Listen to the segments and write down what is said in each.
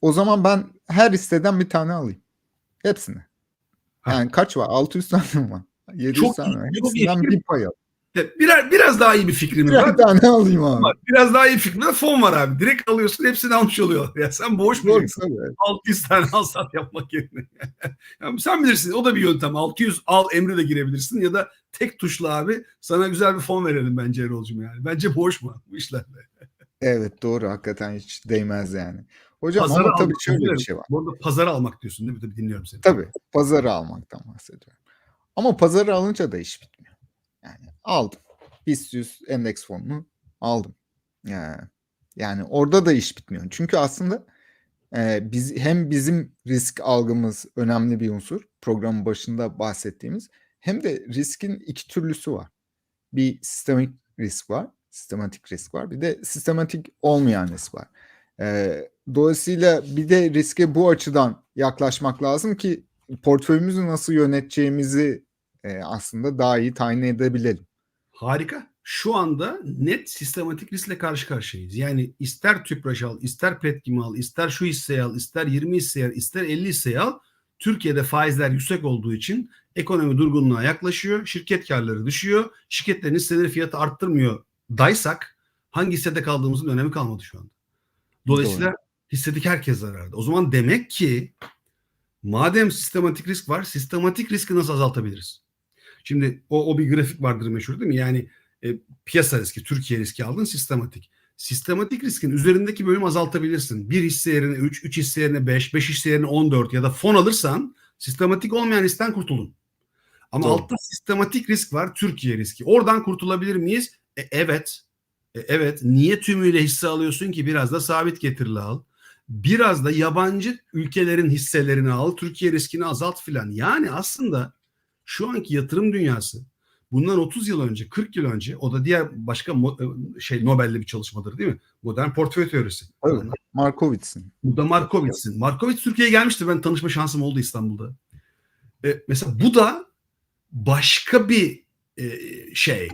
O zaman ben her hisseden bir tane alayım. Hepsini. Ha. Yani kaç var? 600 tane mi var? 700 Çok tane var. Hepsinden bir pay al. Evet, Biraz, biraz daha iyi bir fikrimiz var. Bir tane alayım abi. Biraz daha iyi fikrimde fon var abi. Direkt alıyorsun hepsini almış oluyor. Ya sen boş mu? Doğru tabii. 600 tane al sat yapmak yerine. yani sen bilirsin o da bir yöntem. 600 al emri de girebilirsin ya da tek tuşla abi sana güzel bir fon verelim bence Erol'cum yani. Bence boş mu bu işlerde? Evet doğru hakikaten hiç değmez yani. Hocam Pazara ama tabii şöyle bir şey var. Bu arada pazara almak diyorsun değil mi? Tabii dinliyorum seni. Tabii pazarı almaktan bahsediyorum. Ama pazarı alınca da iş bitmiyor. Yani aldım. BIST 100 endeks fonunu aldım. Yani, yani orada da iş bitmiyor. Çünkü aslında e, biz hem bizim risk algımız önemli bir unsur. Programın başında bahsettiğimiz hem de riskin iki türlüsü var. Bir sistemik risk var. Sistematik risk var. Bir de sistematik olmayan risk var. E, dolayısıyla bir de riske bu açıdan yaklaşmak lazım ki portföyümüzü nasıl yöneteceğimizi e, aslında daha iyi tayin edebilelim. Harika. Şu anda net sistematik riskle karşı karşıyayız. Yani ister tüpraş al, ister petkim al, ister şu hisseyi al, ister 20 hisseyi al, ister 50 hisseyi al. Türkiye'de faizler yüksek olduğu için ekonomi durgunluğa yaklaşıyor. Şirket karları düşüyor. Şirketlerin hisseleri fiyatı arttırmıyor daysak hangi hissede kaldığımızın önemi kalmadı şu anda. Dolayısıyla hissedeki herkes zararda. O zaman demek ki madem sistematik risk var, sistematik riski nasıl azaltabiliriz? Şimdi o, o bir grafik vardır meşhur değil mi? Yani e, piyasa riski, Türkiye riski aldın sistematik. Sistematik riskin üzerindeki bölümü azaltabilirsin. Bir hisse yerine 3, 3 hisse yerine 5, 5 hisse yerine 14 ya da fon alırsan sistematik olmayan riskten kurtulun. Ama Doğru. altta sistematik risk var, Türkiye riski. Oradan kurtulabilir miyiz? E, evet. E, evet. Niye tümüyle hisse alıyorsun ki? Biraz da sabit getirili al. Biraz da yabancı ülkelerin hisselerini al, Türkiye riskini azalt filan. Yani aslında şu anki yatırım dünyası bundan 30 yıl önce, 40 yıl önce o da diğer başka mo- şey Nobel'li bir çalışmadır değil mi? Modern portföy teorisi. Evet. Markowitz'in. Bu da Markowitz'in. Markowitz Türkiye'ye gelmişti. Ben tanışma şansım oldu İstanbul'da. E, mesela bu da başka bir e, şey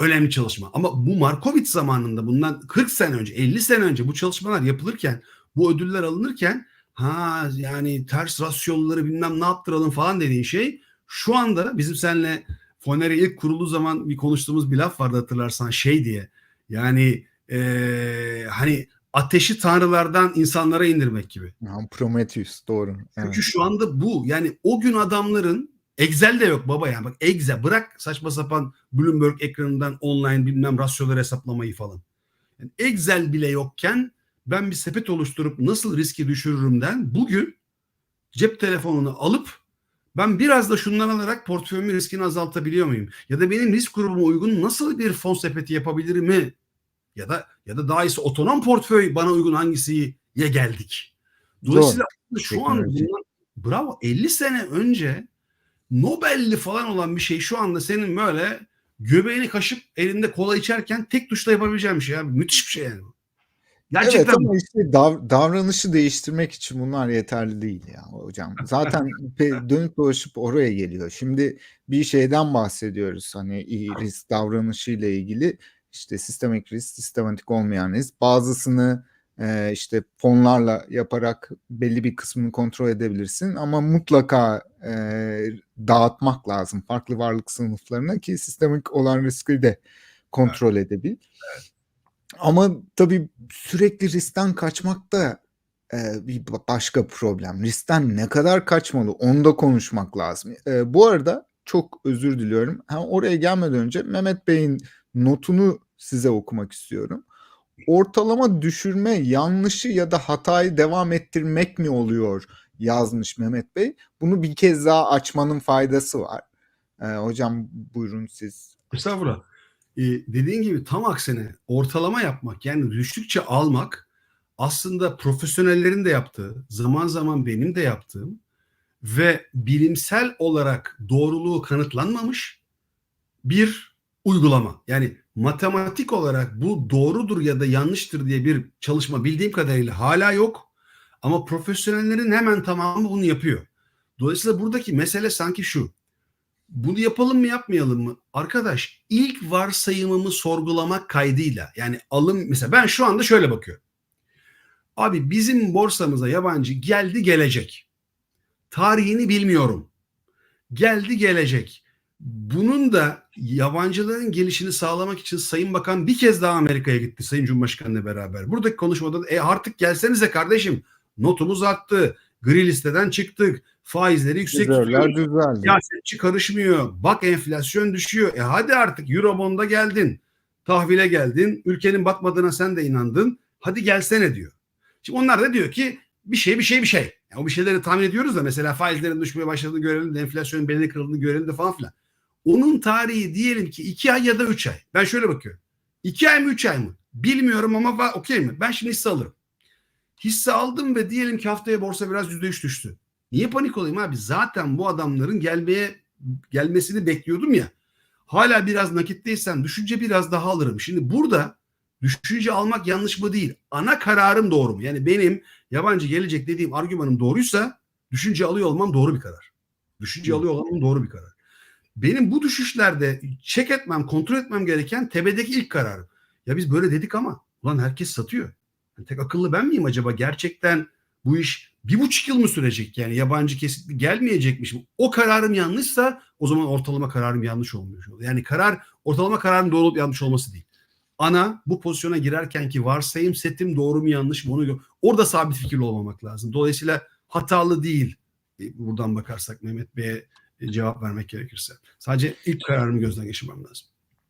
önemli çalışma. Ama bu Markowitz zamanında bundan 40 sene önce, 50 sene önce bu çalışmalar yapılırken, bu ödüller alınırken ha yani ters rasyonları bilmem ne yaptıralım falan dediğin şey şu anda bizim seninle Fonere ilk kurulduğu zaman bir konuştuğumuz bir laf vardı hatırlarsan şey diye. Yani e, hani ateşi tanrılardan insanlara indirmek gibi. Ha, Prometheus doğru. Evet. Çünkü şu anda bu yani o gün adamların Excel de yok baba yani bak Excel bırak saçma sapan Bloomberg ekranından online bilmem rasyoları hesaplamayı falan. Yani Excel bile yokken ben bir sepet oluşturup nasıl riski düşürürümden bugün cep telefonunu alıp ben biraz da şundan alarak portföyümün riskini azaltabiliyor muyum? Ya da benim risk grubuma uygun nasıl bir fon sepeti yapabilirim mi? Ya da ya da daha iyisi otonom portföy bana uygun hangisiye geldik. Dolayısıyla şu an bundan, bravo 50 sene önce Nobel'li falan olan bir şey şu anda senin böyle göbeğini kaşıp elinde kola içerken tek tuşla yapabileceğin bir şey abi. Müthiş bir şey yani. Gerçekten Evet ama işte dav- davranışı değiştirmek için bunlar yeterli değil ya hocam. Zaten dönüp dolaşıp oraya geliyor. Şimdi bir şeyden bahsediyoruz hani risk davranışı ile ilgili işte sistemik risk, sistematik olmayan risk. Bazısını e, işte fonlarla yaparak belli bir kısmını kontrol edebilirsin ama mutlaka e, dağıtmak lazım farklı varlık sınıflarına ki sistemik olan riski de kontrol edebil. Ama tabii sürekli riskten kaçmak da e, bir ba- başka problem. Riskten ne kadar kaçmalı onu da konuşmak lazım. E, bu arada çok özür diliyorum. Ha, oraya gelmeden önce Mehmet Bey'in notunu size okumak istiyorum. Ortalama düşürme yanlışı ya da hatayı devam ettirmek mi oluyor yazmış Mehmet Bey. Bunu bir kez daha açmanın faydası var. E, hocam buyurun siz. Estağfurullah. Ee, dediğin gibi tam aksine ortalama yapmak yani düştükçe almak aslında profesyonellerin de yaptığı, zaman zaman benim de yaptığım ve bilimsel olarak doğruluğu kanıtlanmamış bir uygulama. Yani matematik olarak bu doğrudur ya da yanlıştır diye bir çalışma bildiğim kadarıyla hala yok. Ama profesyonellerin hemen tamamı bunu yapıyor. Dolayısıyla buradaki mesele sanki şu. Bunu yapalım mı yapmayalım mı? Arkadaş ilk varsayımımı sorgulamak kaydıyla yani alım mesela ben şu anda şöyle bakıyorum. Abi bizim borsamıza yabancı geldi gelecek. Tarihini bilmiyorum. Geldi gelecek. Bunun da yabancıların gelişini sağlamak için Sayın Bakan bir kez daha Amerika'ya gitti Sayın Cumhurbaşkanı'yla beraber. Buradaki konuşmada da, e artık gelsenize kardeşim notumuz arttı. Gri listeden çıktık. Faizleri yüksek düzeldi. Siyasetçi karışmıyor. Bak enflasyon düşüyor. E hadi artık Eurobond'a geldin. Tahvile geldin. Ülkenin batmadığına sen de inandın. Hadi gelsene diyor. Şimdi onlar da diyor ki bir şey bir şey bir şey. Yani o bir şeyleri tahmin ediyoruz da mesela faizlerin düşmeye başladığını görelim de enflasyonun belini kırıldığını görelim de falan filan. Onun tarihi diyelim ki iki ay ya da üç ay. Ben şöyle bakıyorum. İki ay mı üç ay mı? Bilmiyorum ama okey mi? Ben şimdi hisse alırım. Hisse aldım ve diyelim ki haftaya borsa biraz yüzde üç düştü. Niye panik olayım abi? Zaten bu adamların gelmeye gelmesini bekliyordum ya. Hala biraz nakitteysem düşünce biraz daha alırım. Şimdi burada düşünce almak yanlış mı değil. Ana kararım doğru mu? Yani benim yabancı gelecek dediğim argümanım doğruysa düşünce alıyor olmam doğru bir karar. Düşünce alıyor olmam doğru bir karar. Benim bu düşüşlerde çek etmem, kontrol etmem gereken tepedeki ilk kararım. Ya biz böyle dedik ama ulan herkes satıyor. Yani tek akıllı ben miyim acaba? Gerçekten bu iş bir buçuk yıl mı sürecek? Yani yabancı kesinlikle gelmeyecekmiş mi? O kararım yanlışsa o zaman ortalama kararım yanlış olmuş. Yani karar ortalama kararın doğru olup yanlış olması değil. Ana bu pozisyona girerken ki varsayım setim doğru mu yanlış mı onu orada sabit fikirli olmamak lazım. Dolayısıyla hatalı değil. E, Buradan bakarsak Mehmet Bey'e cevap vermek gerekirse. Sadece ilk kararımı gözden geçirmem lazım.